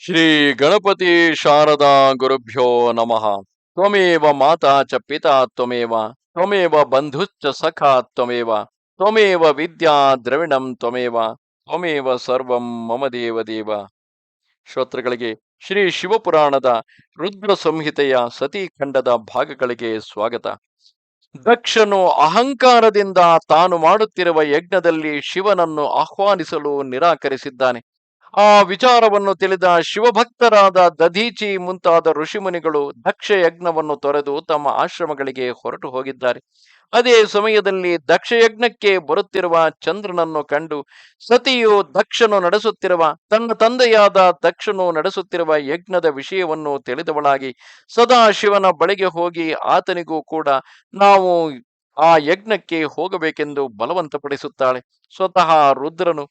ಶ್ರೀ ಗಣಪತಿ ಶಾರದಾ ಗುರುಭ್ಯೋ ನಮಃ. ತ್ವಮೇವ ಮಾತಾ ಚ ಪಿತಾ ತ್ವಮೇವ ತ್ವಮೇವ ಬಂಧುಶ್ಚ ಸಖಾ ತ್ವಮೇವ ತ್ವಮೇವ ವಿದ್ಯಾ ದ್ರವಿಣಂ ತ್ವಮೇವ ತ್ವಮೇವ ಸರ್ವಂ ಮಮ ದೇವ ದೇವ. ಶ್ರೋತೃಗಳಿಗೆ ಶ್ರೀ ಶಿವಪುರಾಣದ ರುದ್ರ ಸಂಹಿತೆಯ ಸತೀಖಂಡದ ಭಾಗಗಳಿಗೆ ಸ್ವಾಗತ. ದಕ್ಷನು ಅಹಂಕಾರದಿಂದ ತಾನು ಮಾಡುತ್ತಿರುವ ಯಜ್ಞದಲ್ಲಿ ಶಿವನನ್ನು ಆಹ್ವಾನಿಸಲು ನಿರಾಕರಿಸಿದ್ದಾನೆ. ಆ ವಿಚಾರವನ್ನು ತಿಳಿದ ಶಿವಭಕ್ತರಾದ ದಧೀಚಿ ಮುಂತಾದ ಋಷಿಮುನಿಗಳು ದಕ್ಷ ಯಜ್ಞವನ್ನು ತೊರೆದು ತಮ್ಮ ಆಶ್ರಮಗಳಿಗೆ ಹೊರಟು ಹೋಗಿದ್ದಾರೆ. ಅದೇ ಸಮಯದಲ್ಲಿ ದಕ್ಷ ಯಜ್ಞಕ್ಕೆ ಬರುತ್ತಿರುವ ಚಂದ್ರನನ್ನು ಕಂಡು ಸತಿಯು ದಕ್ಷನು ನಡೆಸುತ್ತಿರುವ, ತನ್ನ ತಂದೆಯಾದ ದಕ್ಷನು ನಡೆಸುತ್ತಿರುವ ಯಜ್ಞದ ವಿಷಯವನ್ನು ತಿಳಿದವಳಾಗಿ ಸದಾ ಶಿವನ ಬಳಿಗೆ ಹೋಗಿ ಆತನಿಗೂ ಕೂಡ ನಾವು ಆ ಯಜ್ಞಕ್ಕೆ ಹೋಗಬೇಕೆಂದು ಬಲವಂತಪಡಿಸುತ್ತಾಳೆ. ಸ್ವತಃ ರುದ್ರನು,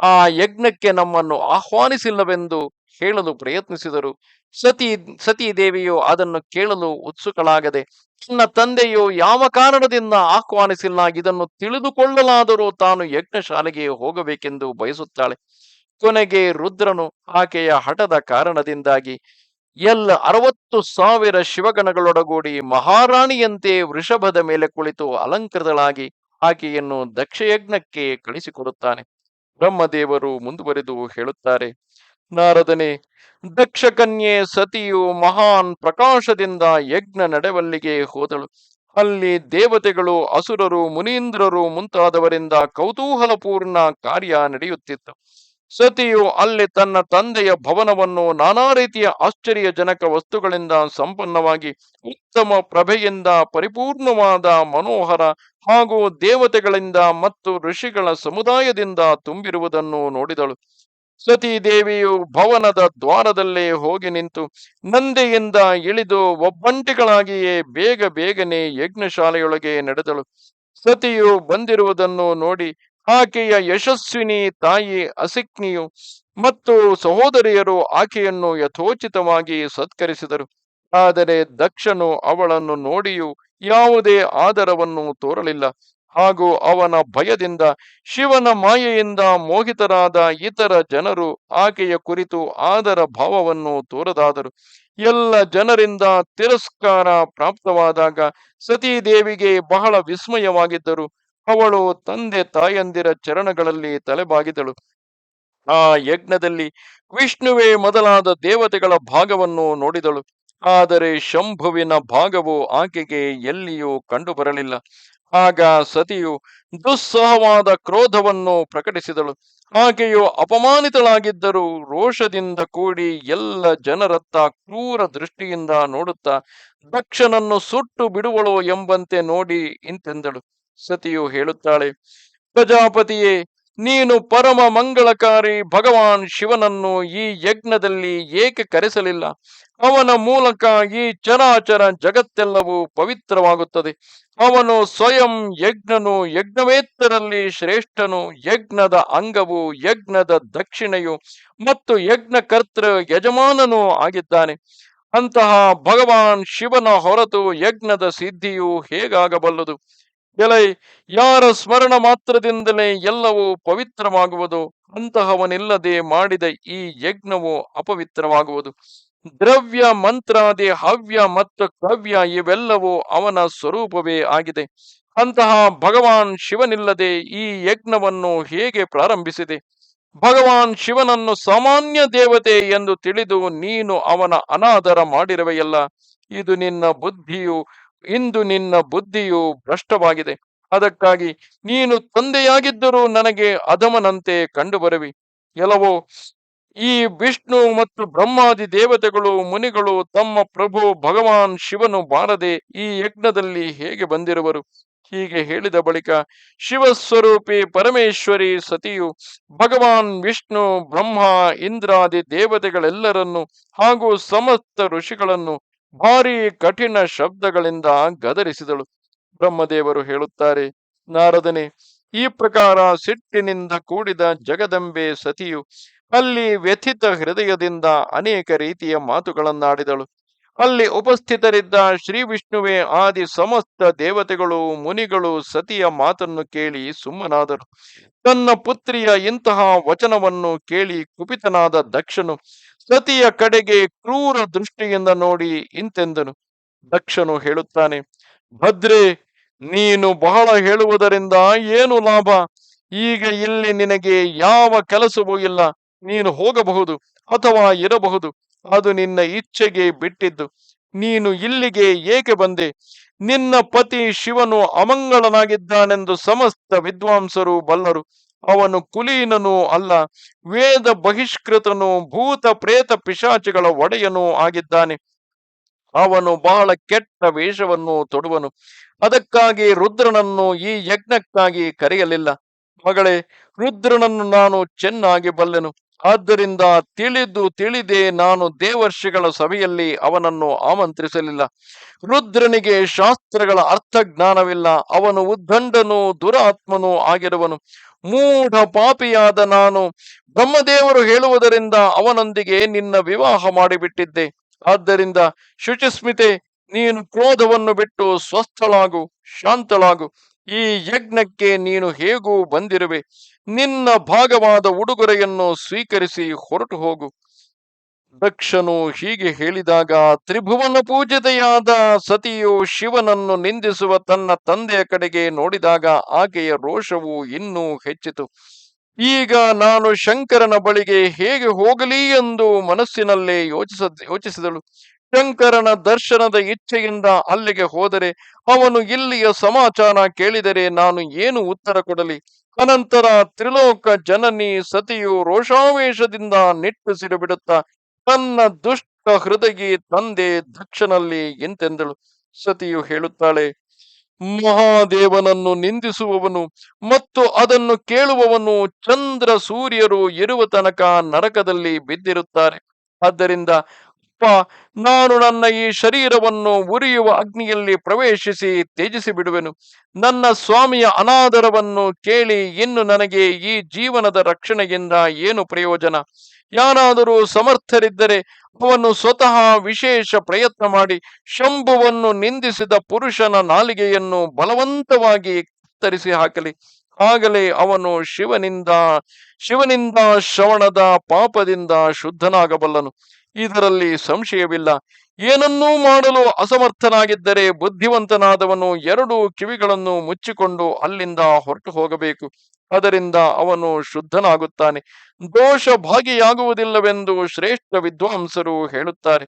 ಆ ಯಜ್ಞಕ್ಕೆ ನಮ್ಮನ್ನು ಆಹ್ವಾನಿಸಿಲ್ಲವೆಂದು ಹೇಳಲು ಪ್ರಯತ್ನಿಸಿದರು. ಸತಿ ಸತೀ ದೇವಿಯು ಅದನ್ನು ಕೇಳಲು ಉತ್ಸುಕಳಾಗದೆ, ತನ್ನ ತಂದೆಯು ಯಾವ ಕಾರಣದಿಂದ ಆಹ್ವಾನಿಸಿಲ್ಲ ಇದನ್ನು ತಿಳಿದುಕೊಳ್ಳಲಾದರೂ ತಾನು ಯಜ್ಞಶಾಲೆಗೆ ಹೋಗಬೇಕೆಂದು ಬಯಸುತ್ತಾಳೆ. ಕೊನೆಗೆ ರುದ್ರನು ಆಕೆಯ ಹಠದ ಕಾರಣದಿಂದಾಗಿ ಎಲ್ಲ ಅರವತ್ತು ಸಾವಿರ ಶಿವಗಣಗಳೊಡಗೂಡಿ ಮಹಾರಾಣಿಯಂತೆ ವೃಷಭದ ಮೇಲೆ ಕುಳಿತು ಅಲಂಕೃತಳಾಗಿ ಆಕೆಯನ್ನು ದಕ್ಷಯಜ್ಞಕ್ಕೆ ಕಳಿಸಿಕೊಡುತ್ತಾನೆ. ಬ್ರಹ್ಮದೇವರು ಮುಂದುವರೆದು ಹೇಳುತ್ತಾರೆ, ನಾರದನೆ ದಕ್ಷ ಕನ್ಯೆ ಸತಿಯು ಮಹಾನ್ ಪ್ರಕಾಶದಿಂದ ಯಜ್ಞ ನಡೆವಲ್ಲಿಗೆ ಹೋದಳು. ಅಲ್ಲಿ ದೇವತೆಗಳು, ಅಸುರರು, ಮುನೀಂದ್ರರು ಮುಂತಾದವರಿಂದ ಕೌತೂಹಲಪೂರ್ಣ ಕಾರ್ಯ ನಡೆಯುತ್ತಿತ್ತು. ಸತಿಯು ಅಲ್ಲಿ ತನ್ನ ತಂದೆಯ ಭವನವನ್ನು ನಾನಾ ರೀತಿಯ ಆಶ್ಚರ್ಯಜನಕ ವಸ್ತುಗಳಿಂದ ಸಂಪನ್ನವಾಗಿ ಉತ್ತಮ ಪ್ರಭೆಯಿಂದ ಪರಿಪೂರ್ಣವಾದ ಮನೋಹರ ಹಾಗೂ ದೇವತೆಗಳಿಂದ ಮತ್ತು ಋಷಿಗಳ ಸಮುದಾಯದಿಂದ ತುಂಬಿರುವುದನ್ನು ನೋಡಿದಳು. ಸತಿ ದೇವಿಯು ಭವನದ ದ್ವಾರದಲ್ಲೇ ಹೋಗಿ ನಿಂತು ನಂದೆಯಿಂದ ಇಳಿದು ಒಬ್ಬಂಟಿಗಳಾಗಿಯೇ ಬೇಗ ಬೇಗನೆ ಯಜ್ಞಶಾಲೆಯೊಳಗೆ ನಡೆದಳು. ಸತಿಯು ಬಂದಿರುವುದನ್ನು ನೋಡಿ ಆಕೆಯ ಯಶಸ್ವಿನಿ ತಾಯಿ ಅಸಿಕ್ನಿಯು ಮತ್ತು ಸಹೋದರಿಯರು ಆಕೆಯನ್ನು ಯಥೋಚಿತವಾಗಿ ಸತ್ಕರಿಸಿದರು. ಆದರೆ ದಕ್ಷನು ಅವಳನ್ನು ನೋಡಿಯೂ ಯಾವುದೇ ಆದರವನ್ನು ತೋರಲಿಲ್ಲ. ಹಾಗೂ ಅವನ ಭಯದಿಂದ, ಶಿವನ ಮಾಯೆಯಿಂದ ಮೋಹಿತರಾದ ಇತರ ಜನರು ಆಕೆಯ ಕುರಿತು ಆದರ ಭಾವವನ್ನು ತೋರದಾದರು. ಎಲ್ಲ ಜನರಿಂದ ತಿರಸ್ಕಾರ ಪ್ರಾಪ್ತವಾದಾಗ ಸತೀದೇವಿಗೆ ಬಹಳ ವಿಸ್ಮಯವಾಗಿದ್ದರು. ಅವಳು ತಂದೆ ತಾಯಂದಿರ ಚರಣಗಳಲ್ಲಿ ತಲೆಬಾಗಿದಳು. ಆ ಯಜ್ಞದಲ್ಲಿ ವಿಷ್ಣುವೇ ಮೊದಲಾದ ದೇವತೆಗಳ ಭಾಗವನ್ನು ನೋಡಿದಳು. ಆದರೆ ಶಂಭುವಿನ ಭಾಗವು ಆಕೆಗೆ ಎಲ್ಲಿಯೂ ಕಂಡುಬರಲಿಲ್ಲ. ಆಗ ಸತಿಯು ದುಸ್ಸಹವಾದ ಕ್ರೋಧವನ್ನು ಪ್ರಕಟಿಸಿದಳು. ಆಕೆಯು ಅಪಮಾನಿತಳಾಗಿದ್ದರೂ ರೋಷದಿಂದ ಕೂಡಿ ಎಲ್ಲ ಜನರತ್ತ ಕ್ರೂರ ದೃಷ್ಟಿಯಿಂದ ನೋಡುತ್ತಾ, ದಕ್ಷನನ್ನು ಸುಟ್ಟು ಬಿಡುವಳು ಎಂಬಂತೆ ನೋಡಿ ಇಂತೆಂದಳು. ಸತಿಯು ಹೇಳುತ್ತಾಳೆ, ಪ್ರಜಾಪತಿಯೇ, ನೀನು ಪರಮ ಮಂಗಳಕಾರಿ ಭಗವಾನ್ ಶಿವನನ್ನು ಈ ಯಜ್ಞದಲ್ಲಿ ಏಕೆ ಕರೆಸಲಿಲ್ಲ? ಅವನ ಮೂಲಕ ಈ ಚರಾಚರ ಜಗತ್ತೆಲ್ಲವೂ ಪವಿತ್ರವಾಗುತ್ತದೆ. ಅವನು ಸ್ವಯಂ ಯಜ್ಞನು, ಯಜ್ಞವೇತ್ತರಲ್ಲಿ ಶ್ರೇಷ್ಠನು, ಯಜ್ಞದ ಅಂಗವು ಯಜ್ಞದ ದಕ್ಷಿಣೆಯು ಮತ್ತು ಯಜ್ಞಕರ್ತೃ ಯಜಮಾನನೂ ಆಗಿದ್ದಾನೆ. ಅಂತಹ ಭಗವಾನ್ ಶಿವನ ಹೊರತು ಯಜ್ಞದ ಸಿದ್ಧಿಯು ಹೇಗಾಗಬಲ್ಲದು? ಎಲೈ ಯಾರ ಸ್ಮರಣ ಮಾತ್ರದಿಂದಲೇ ಎಲ್ಲವೂ ಪವಿತ್ರವಾಗುವುದು, ಅಂತಹವನಿಲ್ಲದೆ ಮಾಡಿದ ಈ ಯಜ್ಞವು ಅಪವಿತ್ರವಾಗುವುದು. ದ್ರವ್ಯ, ಮಂತ್ರಾದಿ, ಹವ್ಯ ಮತ್ತು ಕವ್ಯ ಇವೆಲ್ಲವೂ ಅವನ ಸ್ವರೂಪವೇ ಆಗಿದೆ. ಅಂತಹ ಭಗವಾನ್ ಶಿವನಿಲ್ಲದೆ ಈ ಯಜ್ಞವನ್ನು ಹೇಗೆ ಪ್ರಾರಂಭಿಸಿದೆ? ಭಗವಾನ್ ಶಿವನನ್ನು ಸಾಮಾನ್ಯ ದೇವತೆ ಎಂದು ತಿಳಿದು ನೀನು ಅವನ ಅನಾದರ ಮಾಡಿರುವೆಯಲ್ಲ. ಇದು ನಿನ್ನ ಬುದ್ಧಿಯು ಇಂದು ನಿನ್ನ ಬುದ್ಧಿಯು ಭ್ರಷ್ಟವಾಗಿದೆ. ಅದಕ್ಕಾಗಿ ನೀನು ತಂದೆಯಾಗಿದ್ದರೂ ನನಗೆ ಅಧಮನಂತೆ ಕಂಡುಬರುವಿ. ಎಲ್ಲವೋ ಈ ವಿಷ್ಣು ಮತ್ತು ಬ್ರಹ್ಮಾದಿ ದೇವತೆಗಳು, ಮುನಿಗಳು ತಮ್ಮ ಪ್ರಭು ಭಗವಾನ್ ಶಿವನು ಬಾರದೆ ಈ ಯಜ್ಞದಲ್ಲಿ ಹೇಗೆ ಬಂದಿರುವರು? ಹೀಗೆ ಹೇಳಿದ ಬಳಿಕ ಶಿವಸ್ವರೂಪಿ ಪರಮೇಶ್ವರಿ ಸತಿಯು ಭಗವಾನ್ ವಿಷ್ಣು, ಬ್ರಹ್ಮ, ಇಂದ್ರಾದಿ ದೇವತೆಗಳೆಲ್ಲರನ್ನು ಹಾಗೂ ಸಮಸ್ತ ಋಷಿಗಳನ್ನು ಭಾರಿ ಕಠಿಣ ಶಬ್ದಗಳಿಂದ ಗದರಿಸಿದಳು. ಬ್ರಹ್ಮದೇವರು ಹೇಳುತ್ತಾರೆ, ನಾರದನೆ, ಈ ಪ್ರಕಾರ ಸಿಟ್ಟಿನಿಂದ ಕೂಡಿದ ಜಗದಂಬೆ ಸತಿಯು ಅಲ್ಲಿ ವ್ಯಥಿತ ಹೃದಯದಿಂದ ಅನೇಕ ರೀತಿಯ ಮಾತುಗಳನ್ನಾಡಿದಳು. ಅಲ್ಲಿ ಉಪಸ್ಥಿತರಿದ್ದ ಶ್ರೀ ವಿಷ್ಣುವೇ ಆದಿ ಸಮಸ್ತ ದೇವತೆಗಳು, ಮುನಿಗಳು ಸತಿಯ ಮಾತನ್ನು ಕೇಳಿ ಸುಮ್ಮನಾದರು. ತನ್ನ ಪುತ್ರಿಯ ಇಂತಹ ವಚನವನ್ನು ಕೇಳಿ ಕುಪಿತನಾದ ದಕ್ಷನು ಸತಿಯ ಕಡೆಗೆ ಕ್ರೂರ ದೃಷ್ಟಿಯಿಂದ ನೋಡಿ ಇಂತೆಂದನು. ದಕ್ಷನು ಹೇಳುತ್ತಾನೆ, ಭದ್ರೆ, ನೀನು ಬಹಳ ಹೇಳುವುದರಿಂದ ಏನು ಲಾಭ? ಈಗ ಇಲ್ಲಿ ನಿನಗೆ ಯಾವ ಕೆಲಸವೂ ಇಲ್ಲ. ನೀನು ಹೋಗಬಹುದು ಅಥವಾ ಇರಬಹುದು. ಅದು ನಿನ್ನ ಇಚ್ಛೆಗೆ ಬಿಟ್ಟಿದ್ದು. ನೀನು ಇಲ್ಲಿಗೆ ಏಕೆ ಬಂದೆ? ನಿನ್ನ ಪತಿ ಶಿವನು ಅಮಂಗಳನಾಗಿದ್ದಾನೆಂದು ಸಮಸ್ತ ವಿದ್ವಾಂಸರು ಬಲ್ಲರು. ಅವನು ಕುಲೀನನೂ ಅಲ್ಲ, ವೇದ ಬಹಿಷ್ಕೃತನು, ಭೂತ ಪ್ರೇತ ಪಿಶಾಚಿಗಳ ಒಡೆಯನೂ ಆಗಿದ್ದಾನೆ. ಅವನು ಬಹಳ ಕೆಟ್ಟ ವೇಷವನ್ನು ತೊಡುವನು. ಅದಕ್ಕಾಗಿ ರುದ್ರನನ್ನು ಈ ಯಜ್ಞಕ್ಕಾಗಿ ಕರೆಯಲಿಲ್ಲ. ಮಗಳೇ, ರುದ್ರನನ್ನು ನಾನು ಚೆನ್ನಾಗಿ ಬಲ್ಲೆನು. ಆದ್ದರಿಂದ ತಿಳಿದು ತಿಳಿದೆ ನಾನು ದೇವರ್ಷಿಗಳ ಸಭೆಯಲ್ಲಿ ಅವನನ್ನು ಆಮಂತ್ರಿಸಲಿಲ್ಲ. ರುದ್ರನಿಗೆ ಶಾಸ್ತ್ರಗಳ ಅರ್ಥ ಜ್ಞಾನವಿಲ್ಲ ಅವನು ಉದ್ದಂಡನು ದುರಾತ್ಮನೂ ಆಗಿರುವನು. ಮೂಢ ಪಾಪಿಯಾದ ನಾನು ಬ್ರಹ್ಮದೇವರು ಹೇಳುವುದರಿಂದ ಅವನೊಂದಿಗೆ ನಿನ್ನ ವಿವಾಹ ಮಾಡಿಬಿಟ್ಟಿದ್ದೆ. ಆದ್ದರಿಂದ ಶುಚಿಸ್ಮಿತೆ, ನೀನು ಕ್ರೋಧವನ್ನು ಬಿಟ್ಟು ಸ್ವಸ್ಥಳಾಗು, ಶಾಂತಳಾಗು. ಈ ಯಜ್ಞಕ್ಕೆ ನೀನು ಹೇಗೂ ಬಂದಿರುವೆ. ನಿನ್ನ ಭಾಗವಾದ ಉಡುಗೊರೆಯನ್ನು ಸ್ವೀಕರಿಸಿ ಹೊರಟು ಹೋಗು. ದಕ್ಷನು ಹೀಗೆ ಹೇಳಿದಾಗ ತ್ರಿಭುವನ ಪೂಜಿತೆಯಾದ ಸತಿಯು ಶಿವನನ್ನು ನಿಂದಿಸುವ ತನ್ನ ತಂದೆಯ ಕಡೆಗೆ ನೋಡಿದಾಗ ಆಕೆಯ ರೋಷವು ಇನ್ನೂ ಹೆಚ್ಚಿತು. ಈಗ ನಾನು ಶಂಕರನ ಬಳಿಗೆ ಹೇಗೆ ಹೋಗಲಿ ಎಂದು ಮನಸ್ಸಿನಲ್ಲೇ ಯೋಚಿಸ, ಯೋಚಿಸಿದಳು. ಶಂಕರನ ದರ್ಶನದ ಇಚ್ಛೆಯಿಂದ ಅಲ್ಲಿಗೆ ಹೋದರೆ ಅವನು ಇಲ್ಲಿಯ ಸಮಾಚಾರ ಕೇಳಿದರೆ ನಾನು ಏನು ಉತ್ತರ ಕೊಡಲಿ? ಅನಂತರ ತ್ರಿಲೋಕ ಜನನಿ ಸತಿಯು ರೋಷಾವೇಶದಿಂದ ನಿಟ್ಟುಸಿರು ಬಿಡುತ್ತಾ ತನ್ನ ದುಷ್ಟ ಹೃದಯಿ ತಂದೆ ದಕ್ಷನಲ್ಲಿ ಎಂತೆಂದಳು? ಸತಿಯು ಹೇಳುತ್ತಾಳೆ, ಮಹಾದೇವನನ್ನು ನಿಂದಿಸುವವನು ಮತ್ತು ಅದನ್ನು ಕೇಳುವವನು ಚಂದ್ರ ಸೂರ್ಯರು ಇರುವ ತನಕ ನರಕದಲ್ಲಿ ಬಿದ್ದಿರುತ್ತಾರೆ. ಆದ್ದರಿಂದ ನಾನು ನನ್ನ ಈ ಶರೀರವನ್ನು ಉರಿಯುವ ಅಗ್ನಿಯಲ್ಲಿ ಪ್ರವೇಶಿಸಿ ತ್ಯಜಿಸಿ ಬಿಡುವೆನು. ನನ್ನ ಸ್ವಾಮಿಯ ಅನಾದರವನ್ನು ಕೇಳಿ ಇನ್ನು ನನಗೆ ಈ ಜೀವನದ ರಕ್ಷಣೆಯಿಂದ ಏನು ಪ್ರಯೋಜನ? ಯಾರಾದರೂ ಸಮರ್ಥರಿದ್ದರೆ ಅವನು ಸ್ವತಃ ವಿಶೇಷ ಪ್ರಯತ್ನ ಮಾಡಿ ಶಂಭುವನ್ನು ನಿಂದಿಸಿದ ಪುರುಷನ ನಾಲಿಗೆಯನ್ನು ಬಲವಂತವಾಗಿ ಕತ್ತರಿಸಿ ಹಾಕಲಿ. ಆಗಲೇ ಅವನು ಶಿವನಿಂದ ಶಿವನಿಂದ ಶ್ರವಣದ ಪಾಪದಿಂದ ಶುದ್ಧನಾಗಬಲ್ಲನು. ಇದರಲ್ಲಿ ಸಂಶಯವಿಲ್ಲ. ಏನನ್ನೂ ಮಾಡಲು ಅಸಮರ್ಥನಾಗಿದ್ದರೆ ಬುದ್ಧಿವಂತನಾದವನು ಎರಡು ಕಿವಿಗಳನ್ನು ಮುಚ್ಚಿಕೊಂಡು ಅಲ್ಲಿಂದ ಹೊರಟು ಹೋಗಬೇಕು. ಅದರಿಂದ ಅವನು ಶುದ್ಧನಾಗುತ್ತಾನೆ. ದೋಷ ಭಾಗಿಯಾಗುವುದಿಲ್ಲವೆಂದು ಶ್ರೇಷ್ಠ ವಿದ್ವಾಂಸರು ಹೇಳುತ್ತಾರೆ.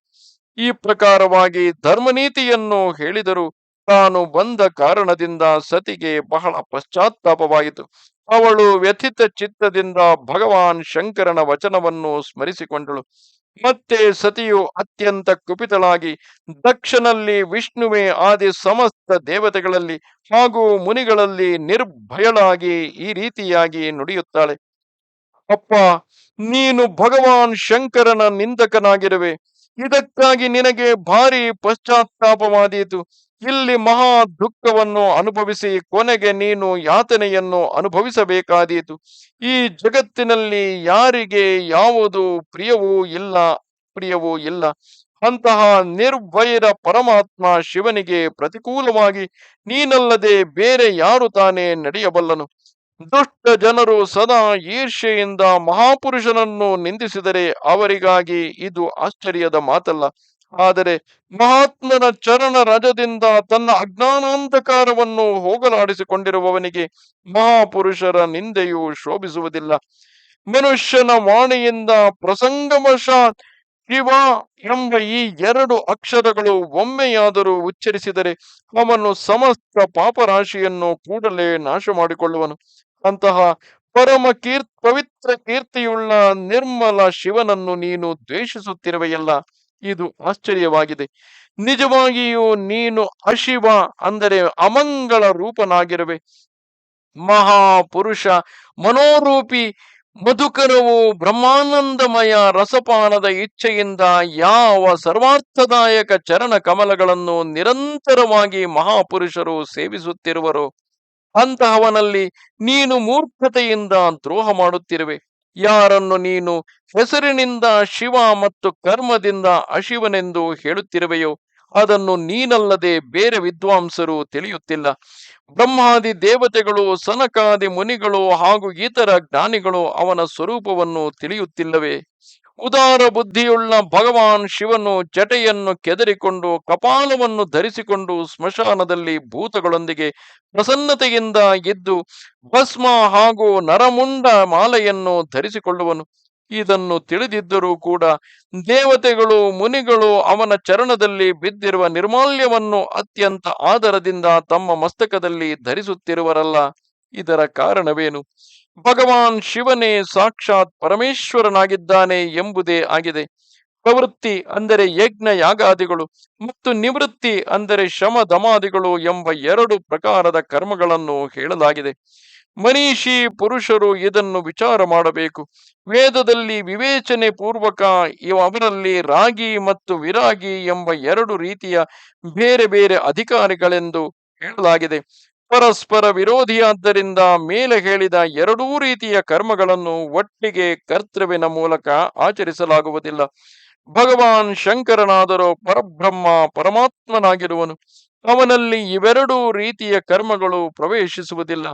ಈ ಪ್ರಕಾರವಾಗಿ ಧರ್ಮನೀತಿಯನ್ನು ಹೇಳಿದರು. ತಾನು ಬಂದ ಕಾರಣದಿಂದ ಸತಿಗೆ ಬಹಳ ಪಶ್ಚಾತ್ತಾಪವಾಯಿತು ಅವಳು ವ್ಯಥಿತ ಚಿತ್ತದಿಂದ ಭಗವಾನ್ ಶಂಕರನ ವಚನವನ್ನು ಸ್ಮರಿಸಿಕೊಂಡಳು. ಮತ್ತೆ ಸತಿಯು ಅತ್ಯಂತ ಕುಪಿತಳಾಗಿ ದಕ್ಷನಲ್ಲಿ ವಿಷ್ಣುವೆ ಆದಿ ಸಮಸ್ತ ದೇವತೆಗಳಲ್ಲಿ ಹಾಗೂ ಮುನಿಗಳಲ್ಲಿ ನಿರ್ಭಯಳಾಗಿ ಈ ರೀತಿಯಾಗಿ ನುಡಿಯುತ್ತಾಳೆ. ಅಪ್ಪ, ನೀನು ಭಗವಾನ್ ಶಂಕರನ ನಿಂದಕನಾಗಿರುವೆ. ಇದಕ್ಕಾಗಿ ನಿನಗೆ ಭಾರಿ ಪಶ್ಚಾತ್ತಾಪವಾದೀತು. ಇಲ್ಲಿ ಮಹಾ ದುಃಖವನ್ನು ಅನುಭವಿಸಿ ಕೊನೆಗೆ ನೀನು ಯಾತನೆಯನ್ನು ಅನುಭವಿಸಬೇಕಾದೀತು. ಈ ಜಗತ್ತಿನಲ್ಲಿ ಯಾರಿಗೆ ಯಾವುದು ಪ್ರಿಯವೂ ಇಲ್ಲ ಪ್ರಿಯವೂ ಇಲ್ಲ. ಅಂತಹ ನಿರ್ಭಯರ ಪರಮಾತ್ಮ ಶಿವನಿಗೆ ಪ್ರತಿಕೂಲವಾಗಿ ನೀನಲ್ಲದೆ ಬೇರೆ ಯಾರು ತಾನೇ ನಡೆಯಬಲ್ಲನು? ದುಷ್ಟ ಜನರು ಸದಾ ಈರ್ಷೆಯಿಂದ ಮಹಾಪುರುಷನನ್ನು ನಿಂದಿಸಿದರೆ ಅವರಿಗಾಗಿ ಇದು ಆಶ್ಚರ್ಯದ ಮಾತಲ್ಲ. ಆದರೆ ಮಹಾತ್ಮನ ಚರಣ ರಜದಿಂದ ತನ್ನ ಅಜ್ಞಾನಾಂಧಕಾರವನ್ನು ಹೋಗಲಾಡಿಸಿಕೊಂಡಿರುವವನಿಗೆ ಮಹಾಪುರುಷರ ನಿಂದೆಯು ಶೋಭಿಸುವುದಿಲ್ಲ. ಮನುಷ್ಯನ ವಾಣಿಯಿಂದ ಪ್ರಸಂಗವಶಾತ್ ಶಿವ ಎಂಬ ಈ ಎರಡು ಅಕ್ಷರಗಳು ಒಮ್ಮೆಯಾದರೂ ಉಚ್ಚರಿಸಿದರೆ ಅವನು ಸಮಸ್ತ ಪಾಪರಾಶಿಯನ್ನು ಕೂಡಲೇ ನಾಶ ಮಾಡಿಕೊಳ್ಳುವನು ಅಂತಹ ಪರಮ ಕೀರ್, ಪವಿತ್ರ ಕೀರ್ತಿಯುಳ್ಳ ನಿರ್ಮಲ ಶಿವನನ್ನು ನೀನು ದ್ವೇಷಿಸುತ್ತಿರುವೆಯಲ್ಲ, ಇದು ಆಶ್ಚರ್ಯವಾಗಿದೆ. ನಿಜವಾಗಿಯೂ ನೀನು ಅಶಿವ ಅಂದರೆ ಅಮಂಗಳ ರೂಪನಾಗಿರುವೆ. ಮಹಾಪುರುಷ, ಮನೋರೂಪಿ ಮಧುಕರವು ಬ್ರಹ್ಮಾನಂದಮಯ ರಸಪಾನದ ಇಚ್ಛೆಯಿಂದ ಯಾವ ಸರ್ವಾರ್ಥದಾಯಕ ಚರಣ ಕಮಲಗಳನ್ನು ನಿರಂತರವಾಗಿ ಮಹಾಪುರುಷರು ಸೇವಿಸುತ್ತಿರುವರು, ಅಂತಹವನಲ್ಲಿ ನೀನು ಮೂರ್ಖತೆಯಿಂದ ದ್ರೋಹ ಮಾಡುತ್ತಿರುವೆ. ಯಾರನ್ನು ನೀನು ಹೆಸರಿನಿಂದ ಶಿವ ಮತ್ತು ಕರ್ಮದಿಂದ ಅಶಿವನೆಂದು ಹೇಳುತ್ತಿರುವೆಯೋ, ಅದನ್ನು ನೀನಲ್ಲದೆ ಬೇರೆ ವಿದ್ವಾಂಸರು ತಿಳಿಯುತ್ತಿಲ್ಲ. ಬ್ರಹ್ಮಾದಿ ದೇವತೆಗಳು, ಸನಕಾದಿ ಮುನಿಗಳು ಹಾಗೂ ಇತರ ಜ್ಞಾನಿಗಳು ಅವನ ಸ್ವರೂಪವನ್ನು ತಿಳಿಯುತ್ತಿಲ್ಲವೇ? ಉದಾರ ಬುದ್ಧಿಯುಳ್ಳ ಭಗವಾನ್ ಶಿವನು ಜಟೆಯನ್ನು ಕೆದರಿಕೊಂಡು ಕಪಾಲವನ್ನು ಧರಿಸಿಕೊಂಡು ಸ್ಮಶಾನದಲ್ಲಿ ಭೂತಗಳೊಂದಿಗೆ ಪ್ರಸನ್ನತೆಯಿಂದ ಎದ್ದು ಭಸ್ಮ ಹಾಗೂ ನರಮುಂಡ ಮಾಲೆಯನ್ನು ಧರಿಸಿಕೊಳ್ಳುವನು. ಇದನ್ನು ತಿಳಿದಿದ್ದರೂ ಕೂಡ ದೇವತೆಗಳು, ಮುನಿಗಳು ಅವನ ಚರಣದಲ್ಲಿ ಬಿದ್ದಿರುವ ನಿರ್ಮಾಲ್ಯವನ್ನು ಅತ್ಯಂತ ಆದರದಿಂದ ತಮ್ಮ ಮಸ್ತಕದಲ್ಲಿ ಧರಿಸುತ್ತಿರುವರಲ್ಲ. ಇದರ ಕಾರಣವೇನು? ಭಗವಾನ್ ಶಿವನೇ ಸಾಕ್ಷಾತ್ ಪರಮೇಶ್ವರನಾಗಿದ್ದಾನೆ ಎಂಬುದೇ ಆಗಿದೆ. ಪ್ರವೃತ್ತಿ ಅಂದರೆ ಯಜ್ಞ ಯಾಗಾದಿಗಳು ಮತ್ತು ನಿವೃತ್ತಿ ಅಂದರೆ ಶಮ ದಮಾದಿಗಳು ಎಂಬ ಎರಡು ಪ್ರಕಾರದ ಕರ್ಮಗಳನ್ನು ಹೇಳಲಾಗಿದೆ. ಮನೀಷಿ ಪುರುಷರು ಇದನ್ನು ವಿಚಾರ ಮಾಡಬೇಕು. ವೇದದಲ್ಲಿ ವಿವೇಚನೆ ಪೂರ್ವಕ ಅವರಲ್ಲಿ ರಾಗಿ ಮತ್ತು ವಿರಾಗಿ ಎಂಬ ಎರಡು ರೀತಿಯ ಬೇರೆ ಬೇರೆ ಅಧಿಕಾರಿಗಳೆಂದು ಹೇಳಲಾಗಿದೆ. ಪರಸ್ಪರ ವಿರೋಧಿಯಾದ್ದರಿಂದ ಮೇಲೆ ಹೇಳಿದ ಎರಡೂ ರೀತಿಯ ಕರ್ಮಗಳನ್ನು ಒಟ್ಟಿಗೆ ಕರ್ತೃವಿನ ಮೂಲಕ ಆಚರಿಸಲಾಗುವುದಿಲ್ಲ. ಭಗವಾನ್ ಶಂಕರನಾದರೂ ಪರಬ್ರಹ್ಮ ಪರಮಾತ್ಮನಾಗಿರುವನು. ಅವನಲ್ಲಿ ಇವೆರಡೂ ರೀತಿಯ ಕರ್ಮಗಳು ಪ್ರವೇಶಿಸುವುದಿಲ್ಲ.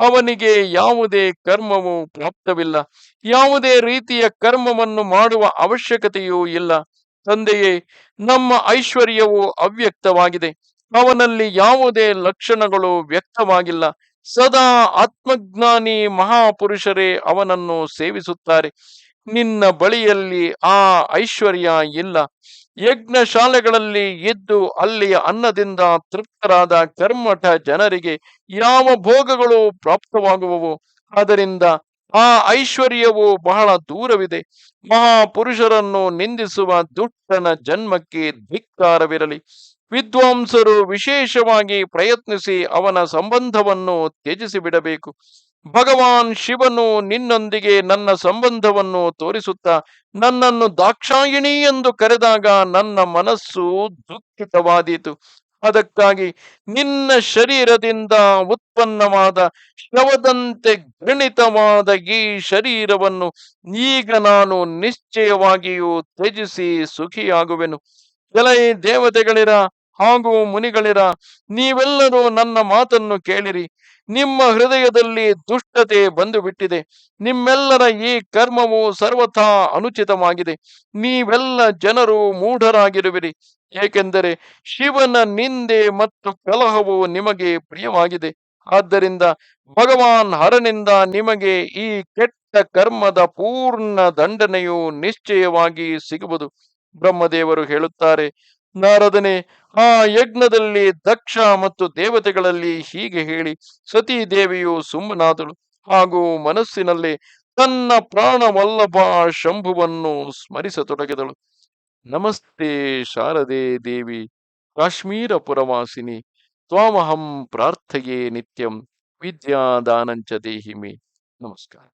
ಅವನಿಗೆ ಯಾವುದೇ ಕರ್ಮವು ಪ್ರಾಪ್ತವಿಲ್ಲ. ಯಾವುದೇ ರೀತಿಯ ಕರ್ಮವನ್ನು ಮಾಡುವ ಅವಶ್ಯಕತೆಯೂ ಇಲ್ಲ. ತಂದೆಯೇ, ನಮ್ಮ ಐಶ್ವರ್ಯವು ಅವ್ಯಕ್ತವಾಗಿದೆ. ಅವನಲ್ಲಿ ಯಾವುದೇ ಲಕ್ಷಣಗಳು ವ್ಯಕ್ತವಾಗಿಲ್ಲ. ಸದಾ ಆತ್ಮಜ್ಞಾನಿ ಮಹಾಪುರುಷರೇ ಅವನನ್ನು ಸೇವಿಸುತ್ತಾರೆ. ನಿನ್ನ ಬಳಿಯಲ್ಲಿ ಆ ಐಶ್ವರ್ಯ ಇಲ್ಲ. ಯಜ್ಞ ಶಾಲೆಗಳಲ್ಲಿ ಇದ್ದು ಅಲ್ಲಿಯ ಅನ್ನದಿಂದ ತೃಪ್ತರಾದ ಕರ್ಮಠ ಜನರಿಗೆ ಯಾವ ಭೋಗಗಳು ಪ್ರಾಪ್ತವಾಗುವವು. ಆದ್ದರಿಂದ ಆ ಐಶ್ವರ್ಯವು ಬಹಳ ದೂರವಿದೆ. ಮಹಾಪುರುಷರನ್ನು ನಿಂದಿಸುವ ದುಷ್ಟನ ಜನ್ಮಕ್ಕೆ ಧಿಕ್ಕಾರವಿರಲಿ. ವಿದ್ವಾಂಸರು ವಿಶೇಷವಾಗಿ ಪ್ರಯತ್ನಿಸಿ ಅವನ ಸಂಬಂಧವನ್ನು ತ್ಯಜಿಸಿ ಬಿಡಬೇಕು ಭಗವಾನ್ ಶಿವನು ನಿನ್ನೊಂದಿಗೆ ನನ್ನ ಸಂಬಂಧವನ್ನು ತೋರಿಸುತ್ತಾ ನನ್ನನ್ನು ದಾಕ್ಷಾಯಿಣಿ ಎಂದು ಕರೆದಾಗ ನನ್ನ ಮನಸ್ಸು ದುಃಖಿತವಾದೀತು. ಅದಕ್ಕಾಗಿ ನಿನ್ನ ಶರೀರದಿಂದ ಉತ್ಪನ್ನವಾದ ಶವದಂತೆ ಗಣಿತವಾದ ಈ ಶರೀರವನ್ನು ಈಗ ನಾನು ನಿಶ್ಚಯವಾಗಿಯೂ ತ್ಯಜಿಸಿ ಸುಖಿಯಾಗುವೆನು. ಕೆಲ ದೇವತೆಗಳಿರ ಹಾಗೂ ಮುನಿಗಳಿರ, ನೀವೆಲ್ಲರೂ ನನ್ನ ಮಾತನ್ನು ಕೇಳಿರಿ. ನಿಮ್ಮ ಹೃದಯದಲ್ಲಿ ದುಷ್ಟತೆ ಬಂದು ಬಿಟ್ಟಿದೆ ನಿಮ್ಮೆಲ್ಲರ ಈ ಕರ್ಮವು ಸರ್ವಥಾ ಅನುಚಿತವಾಗಿದೆ. ನೀವೆಲ್ಲ ಜನರು ಮೂಢರಾಗಿರುವಿರಿ. ಏಕೆಂದರೆ ಶಿವನ ನಿಂದೆ ಮತ್ತು ಕಲಹವು ನಿಮಗೆ ಪ್ರಿಯವಾಗಿದೆ. ಆದ್ದರಿಂದ ಭಗವಾನ್ ಹರನಿಂದ ನಿಮಗೆ ಈ ಕೆಟ್ಟ ಕರ್ಮದ ಪೂರ್ಣ ದಂಡನೆಯು ನಿಶ್ಚಯವಾಗಿ ಸಿಗುವುದು. ಬ್ರಹ್ಮದೇವರು ಹೇಳುತ್ತಾರೆ ನಾರದನೆ, ಆ ಯಜ್ಞದಲ್ಲಿ ದಕ್ಷ ಮತ್ತು ದೇವತೆಗಳಲ್ಲಿ ಹೀಗೆ ಹೇಳಿ, ಸತೀ ದೇವಿಯು ಸುಮ್ಮನಾದಳು. ಹಾಗೂ ಮನಸ್ಸಿನಲ್ಲಿ ತನ್ನ ಪ್ರಾಣವಲ್ಲಭ ಶಂಭುವನ್ನು ಸ್ಮರಿಸತೊಡಗಿದಳು. ನಮಸ್ತೆ ಶಾರದೆ ದೇವಿ, ಕಾಶ್ಮೀರ ಪುರವಾಸಿನಿ, ತ್ವಾಮಹಂ ಪ್ರಾರ್ಥೆಯೇ ನಿತ್ಯಂ, ವಿದ್ಯಾದಾನಂಚ ದೇಹಿಮಿ. ನಮಸ್ಕಾರ.